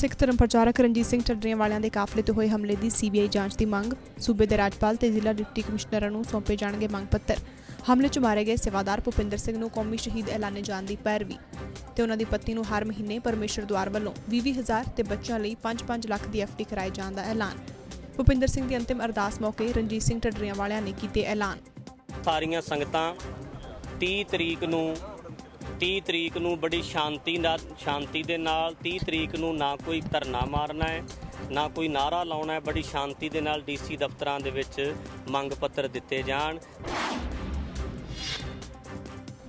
ਸਿੱਖ ਧਰਮ ਪ੍ਰਚਾਰਕ ਰਣਜੀਤ ਸਿੰਘ ਢੱਡਰੀਆਂ ਵਾਲਿਆਂ ਦੇ ਕਾਫਲੇ ਤੇ ਹੋਏ ਹਮਲੇ ਦੀ ਸੀਬੀਆਈ ਜਾਂਚ ਦੀ ਮੰਗ, ਸੂਬੇ ਦੇ ਰਾਜਪਾਲ ਤੇ ਜ਼ਿਲ੍ਹਾ ਡਿਪਟੀ ਕਮਿਸ਼ਨਰਾਂ ਨੂੰ ਸੌਂਪੇ ਜਾਣਗੇ ਮੰਗ ਪੱਤਰ। ਹਮਲੇ 'ਚ ਮਾਰੇ ਗਏ ਸੇਵਾਦਾਰ ਭੁਪਿੰਦਰ ਸਿੰਘ ਨੂੰ ਕੌਮੀ ਸ਼ਹੀਦ ਐਲਾਨੇ ਜਾਣ ਦੀ ਪੈਰਵੀ ਤੇ ਉਹਨਾਂ ਦੀ ਪਤਨੀ ਨੂੰ ਹਰ ਮਹੀਨੇ ਪਰਮੇਸ਼ਰ ਦੁਆਰ ਵੱਲੋਂ 20-20000 ਤੇ ਬੱਚਿਆਂ ਲਈ 5-5 ਲੱਖ ਦੀ ਐਫਡੀ ਕਰਾਏ ਜਾਣ ਦਾ ਐਲਾਨ। ਭੁਪਿੰਦਰ ਸਿੰਘ ਦੀ ਅੰਤਿਮ ਅਰਦਾਸ ਮੌਕੇ ਰਣਜੀਤ ਸਿੰਘ ਟੱਡਰੀਆਂ ਵਾਲਿਆਂ ਨੇ ਕੀਤੇ ਐਲਾਨ। ਸਾਰੀਆਂ ਸੰਗਤਾਂ 30 ਤਰੀਕ ਨੂੰ 30 ਤਰੀਕ ਨੂੰ ਬੜੀ ਸ਼ਾਂਤੀ ਨਾਲ, ਸ਼ਾਂਤੀ ਦੇ ਨਾਲ 30 ਤਰੀਕ ਨੂੰ ਨਾ ਕੋਈ ਧਰਨਾ ਮਾਰਨਾ ਹੈ, ਨਾ ਕੋਈ ਨਾਰਾ ਲਾਉਣਾ ਹੈ, ਬੜੀ ਸ਼ਾਂਤੀ ਦੇ ਨਾਲ ਡੀਸੀ ਦਫ਼ਤਰਾਂ ਦੇ ਵਿੱਚ ਮੰਗ ਪੱਤਰ ਦਿੱਤੇ ਜਾਣ।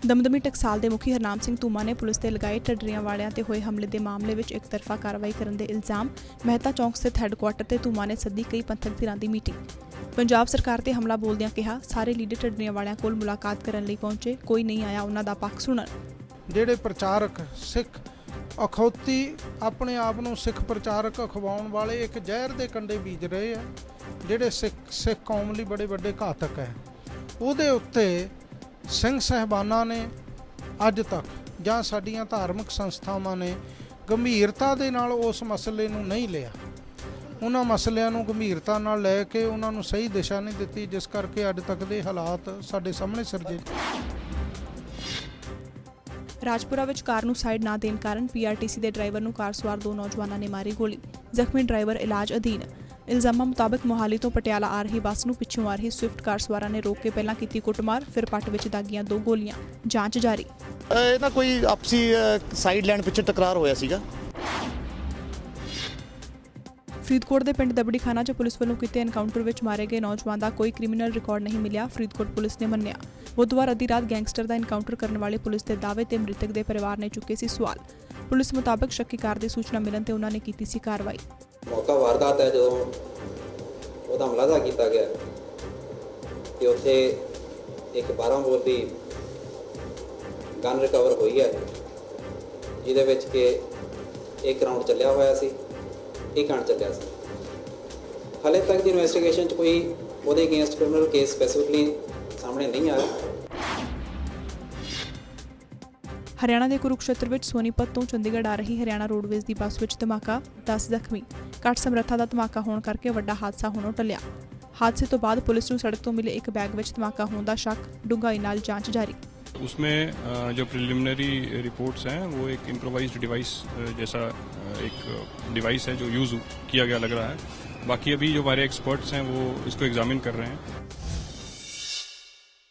ਦਮਦਮੀ ਟਕਸਾਲ ਦੇ ਮੁਖੀ ਹਰਨਾਮ ਸਿੰਘ ਧੂਮਾ ਨੇ ਪੁਲਿਸ ਤੇ ਲਗਾਏ ਢੱਡਰੀਆਂ ਵਾਲਿਆਂ ਤੇ ਹੋਏ ਹਮਲੇ ਦੇ ਮਾਮਲੇ ਵਿੱਚ ਇੱਕ ਤਰਫਾ ਕਾਰਵਾਈ ਕਰਨ ਦੇ ਇਲਜ਼ਾਮ। ਮਹਿਤਾ ਚੌਂਕ ਸਥਿਤ ਹੈੱਡਕੁਆਟਰ ਤੇ ਧੂਮਾ ਨੇ ਸੱਦੀ ਕਈ ਪੰਥਕ ਧਿਰਾਂ ਦੀ ਮੀਟਿੰਗ। ਪੰਜਾਬ ਸਰਕਾਰ ਤੇ ਹਮਲਾ ਬੋਲਦਿਆਂ ਕਿਹਾ, ਸਾਰੇ ਲੀਡਰ ਟੱਡਰੀਆਂ ਵਾਲਿਆਂ ਕੋਲ ਮੁਲਾਕਾਤ ਕਰਨ ਲਈ ਪਹੁੰਚੇ, ਕੋਈ ਨਹੀਂ ਆਇਆ ਉਹਨਾਂ ਦਾ ਪੱਖ ਸੁਣਨ। ਜਿਹੜੇ ਪ੍ਰਚਾਰਕ ਸਿੱਖ ਅਖੌਤੀ ਆਪਣੇ ਆਪ ਨੂੰ ਸਿੱਖ ਪ੍ਰਚਾਰਕ ਅਖਵਾਉਣ ਵਾਲੇ ਇੱਕ ਜ਼ਹਿਰ ਦੇ ਕੰਡੇ ਬੀਜ ਰਹੇ ਆ, ਜਿਹੜੇ ਸਿੱਖ ਸਿੱਖ ਕੌਮ ਲਈ ਬੜੇ ਵੱਡੇ ਘਾਤਕ ਹੈ। ਉਹਦੇ ਉੱਤੇ ਸਿੰਘ ਸਹਿਬਾਨਾਂ ਨੇ ਅੱਜ ਤੱਕ ਜਾਂ ਸਾਡੀਆਂ ਧਾਰਮਿਕ ਸੰਸਥਾਵਾਂ ਨੇ ਗੰਭੀਰਤਾ ਦੇ ਨਾਲ ਉਸ ਮਸਲੇ ਨੂੰ ਨਹੀਂ ਲਿਆ। ਉਹਨਾਂ ਮਸਲਿਆਂ ਨੂੰ ਗੰਭੀਰਤਾ ਨਾਲ ਲੈ ਕੇ ਉਹਨਾਂ ਨੂੰ ਸਹੀ ਦਿਸ਼ਾ ਨਹੀਂ ਦਿੱਤੀ, ਜਿਸ ਕਰਕੇ ਅੱਜ ਤੱਕ ਦੇ ਹਾਲਾਤ ਸਾਡੇ ਸਾਹਮਣੇ ਸਿਰਜੇ ਰਾਜਪੁਰਾ ਵਿੱਚ ਕਾਰ ਨੂੰ ਸਾਈਡ ਨਾ ਦੇਣ ਕਾਰਨ ਪੀਆਰਟੀਸੀ ਦੇ ਡਰਾਈਵਰ ਨੂੰ ਕਾਰ ਸਵਾਰ ਦੋ ਨੌਜਵਾਨਾਂ ਨੇ ਮਾਰੀ ਗੋਲੀ। ਜ਼ਖਮੀ ਡਰਾਈਵਰ ਇਲਾਜ ਅਧੀਨ। ਇਲਜ਼ਾਮਾਂ ਮੁਤਾਬਕ ਮੋਹਾਲੀ ਤੋਂ ਪਟਿਆਲਾ ਆ ਰਹੀ ਬੱਸ ਨੂੰ ਪਿੱਛੋਂ ਆ ਰਹੀ ਸਵਿਫਟ ਕਾਰ ਸਵਾਰਾਂ ਨੇ ਰੋਕ ਕੇ ਪਹਿਲਾਂ ਕੀਤੀ ਕੁੱਟਮਾਰ, ਫਿਰ ਪੱਟ ਵਿੱਚ ਦਾਗੀਆਂ ਦੋ ਗੋਲੀਆਂ। ਜਾਂਚ ਜਾਰੀ। ਇਹ ਨਾ ਕੋਈ ਆਪਸੀ ਸਾਈਡ ਲਾਈਨ ਪਿੱਛੇ ਟਕਰਾਰ ਹੋਇਆ ਸੀਗਾ? ਫਰੀਦਕੋਟ ਦੇ ਪਿੰਡ ਦਬੜੀ ਖਾਨਾ 'ਚ ਪੁਲਿਸ ਵੱਲੋਂ ਕੀਤੇ ਐਨਕਾਊਂਟਰ ਵਿੱਚ ਮਾਰੇ ਗਏ ਨੌਜਵਾਨ ਦਾ ਕੋਈ ਕ੍ਰਿਮੀਨਲ ਰਿਕਾਰਡ ਨਹੀਂ ਮਿਲਿਆ, ਫਰੀਦਕੋਟ ਪੁਲਿਸ ਨੇ ਮੰਨਿਆ। ਬੁੱਧਵਾਰ ਅੱਧੀ ਰਾਤ ਗੈਂਗਸਟਰ ਦਾ ਐਨਕਾਊਂਟਰ ਕਰਨ ਵਾਲੇ ਪੁਲਿਸ ਦੇ ਦਾਅਵੇ ਤੇ ਮ੍ਰਿਤਕ ਦੇ ਪਰਿਵਾਰ ਨੇ ਚੁੱਕੇ ਸੀ ਸਵਾਲ। ਪੁਲਿਸ ਮੁਤਾਬਕ ਸ਼ੱਕੀ ਕਾਰ ਦੀ ਸੂਚਨਾ ਮਿਲਣ ਤੇ ਉਹਨਾਂ ਨੇ ਕੀਤੀ ਸੀ ਕਾਰਵਾਈ। ਮੌਕਾ ਵਾਰਦਾਤ ਹੈ ਜਦੋਂ ਉਹਦਾ ਮਲਾਜ਼ਾ ਕੀਤਾ ਗਿਆ। ਕਿ ਉੱਥੇ ਇੱਕ 12 ਬੋਰ ਦੀ ਗਨ ਰਿਕਵਰ ਹੋਈ ਹੈ, ਜਿਹਦੇ ਵਿੱਚ ਕਿ ਇੱਕ ਰਾਉਂਡ ਚੱਲਿਆ ਹੋਇਆ ਸੀ। ਇੱਕ ਰਾਉਂਡ ਚੱਲਿਆ ਸੀ ਹਾਲੇ ਤੱਕ ਦੀ ਇਨਵੈਸਟੀਗੇਸ਼ਨ 'ਚ ਕੋਈ ਉਹਦੇ ਅਗੇਂਸਟ ਕ੍ਰਿਮੀਨਲ ਕੇਸ ਸਪੈਸੀਫਿਕਲੀ ਸਾਹਮਣੇ ਨਹੀਂ ਆਇਆ। ਹਰਿਆਣਾ ਦੇ ਕੁਰੂਕਸ਼ੇਤਰ ਵਿੱਚ ਸੋਨੀਪਤ ਤੋਂ ਚੰਡੀਗੜ੍ਹ ਆ ਰਹੀ ਹਰਿਆਣਾ ਰੋਡਵੇਜ਼ ਦੀ ਬੱਸ ਵਿੱਚ ਧਮਾਕਾ 10 ਜ਼ਖਮੀ। ਘੱਟ ਸਮਰੱਥਾ ਦਾ ਧਮਾਕਾ ਹੋਣ ਕਰਕੇ ਵੱਡਾ ਹਾਦਸਾ ਹੋਣੋਂ ਟਲਿਆ। ਹਾਦਸੇ ਤੋਂ ਬਾਅਦ ਪੁਲਿਸ ਨੂੰ ਸੜਕ ਤੋਂ ਮਿਲੇ ਇੱਕ ਬੈਗ ਵਿੱਚ ਧਮਾਕਾ ਹੋਣ ਦਾ ਸ਼ੱਕ, ਡੂੰਘਾਈ ਨਾਲ ਜਾਂਚ ਜਾਰੀ। उसमें जो प्रिलिमिनरी रिपोर्ट्स हैं, वो एक इम्प्रोवाइज डिवाइस जैसा एक डिवाइस है जो यूज़ किया गया लग रहा है। बाकी अभी जो हमारे एक्सपर्ट्स हैं, वो इसको एग्जामिन कर रहे हैं।